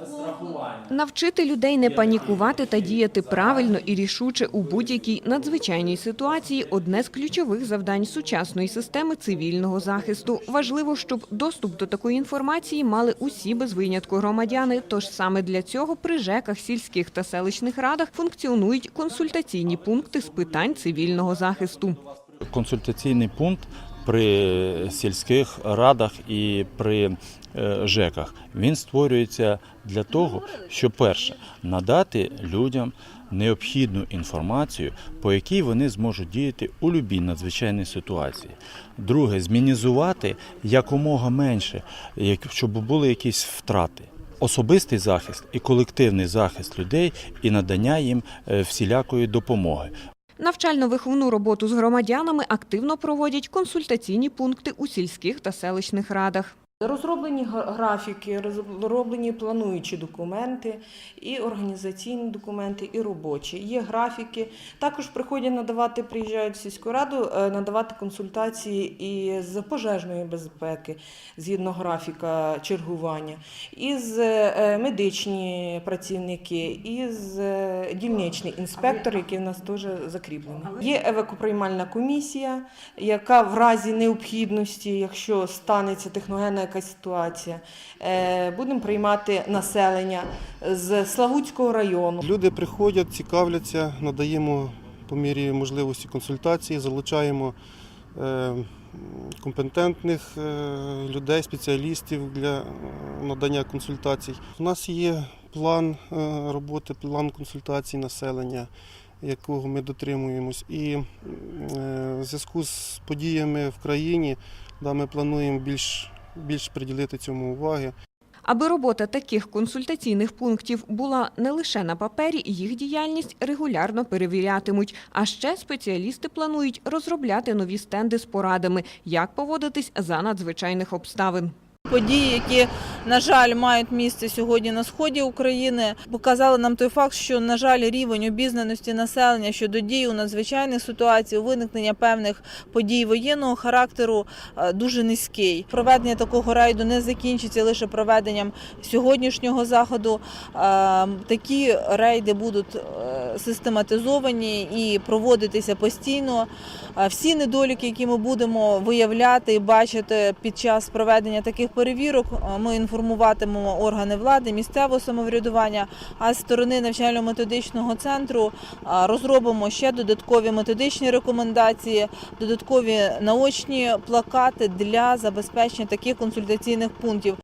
Це страхування. Навчити людей не панікувати та діяти правильно і рішуче у будь-якій надзвичайній ситуації одне з ключових завдань сучасної системи цивільного захисту. Важливо, щоб доступ до такої інформації мали усі без винятку громадяни. Тож саме для цього при ЖЕКах, сільських та селищних радах функціонують консультаційні пункти з питань цивільного захисту. консультаційний пункт при сільських радах і при е, ЖЕКах. Він створюється для того, щоб перше надати людям необхідну інформацію, по якій вони зможуть діяти у будь-якій надзвичайній ситуації. Друге, змінізувати якомога менше, щоб були якісь втрати. Особистий захист і колективний захист людей і надання їм е, всілякої допомоги. Навчально-виховну роботу з громадянами активно проводять консультаційні пункти у сільських та селищних радах. Розроблені графіки, розроблені плануючі документи, і організаційні документи, і робочі. Є графіки. Також приходять надавати, приїжджають в сільську раду, е, надавати консультації і з пожежної безпеки, згідно графіка чергування, і з е, медичні працівники, і з е, дільничний інспектор, який в нас теж закріплений. Є евакоприймальна комісія, яка в разі необхідності, якщо станеться техногенна якась ситуація, е, будемо приймати населення з Славутського району. Люди приходять, цікавляться, надаємо по мірі можливості консультації, залучаємо е, компетентних е, людей, спеціалістів для надання консультацій. У нас є план роботи, план консультацій населення, якого ми дотримуємось. І в зв'язку з подіями в країні да, ми плануємо більш, більш приділити цьому уваги. Аби робота таких консультаційних пунктів була не лише на папері, їх діяльність регулярно перевірятимуть. А ще спеціалісти планують розробляти нові стенди з порадами, як поводитись за надзвичайних обставин. Події, які, на жаль, мають місце сьогодні на сході України, показали нам той факт, що, на жаль, рівень обізнаності населення щодо дій у надзвичайних ситуаціях, виникнення певних подій воєнного характеру е, дуже низький. Проведення такого рейду не закінчиться лише проведенням сьогоднішнього заходу. Е, Такі рейди будуть е, систематизовані і проводитися постійно. Е, Всі недоліки, які ми будемо виявляти і бачити під час проведення таких перевірок, е, ми інформуватимемо органи влади, місцевого самоврядування. А з сторони навчально-методичного центру е, розробимо ще додаткові методичні рекомендації, додаткові наочні плакати для забезпечення таких консультаційних пунктів.